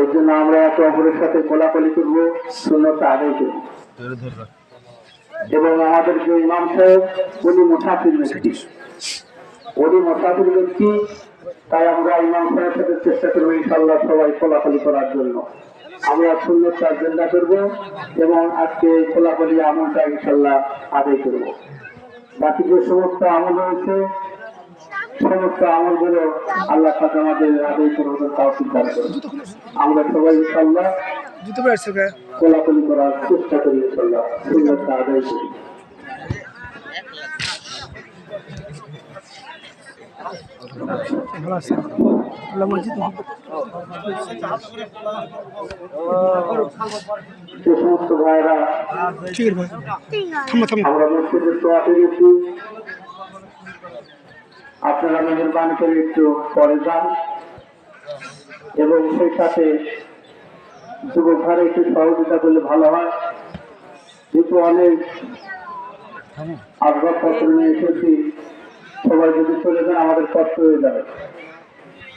এই জন্য আমরা একে অপরের সাথে কোলাকুলি করব শূন্যতা আদায় করব। এবং আমাদের যে ইমাম সাহেব উনি মুসাফির ব্যক্তি। উনি মুসাফির ব্যক্তি তাই আমরা ইমাম সাহেবের সাথে চেষ্টা করব ইনশাল্লাহ সবাই কোলাকুলি করার জন্য। আমরা শূন্যতা জেন্দা করব এবং আজকে কোলাকুলি আমলটা ইনশাল্লাহ আদায় করব। বাকি যে সমস্ত আমল রয়েছে সমস্ত আমলগুলো আল্লাহ তাকে আমাদের আদায় করব তাও সিদ্ধান্ত করব আমরা সবাই ইনশাল্লাহ জুতো পরে আসছে ওকে কোলাকুলি করার চেষ্টা করি ইনশাল্লাহ সুন্দরতা আদায় করি ভালো আছে আল্লাহ মসজিদ যে সমস্ত ভাইরা ঠিক আছে ভাই থামো থামো আমরা মসজিদের তোয়াতে গেছি আপনারা মেহরবান করে একটু পরে যান। এবং সেই সাথে ভাইরা একটু সহযোগিতা করলে ভালো হয়। যেহেতু অনেক আসবাবপত্র নিয়ে এসেছি, সবাই যদি চলে যান, আমাদের কষ্ট হয়ে যাবে।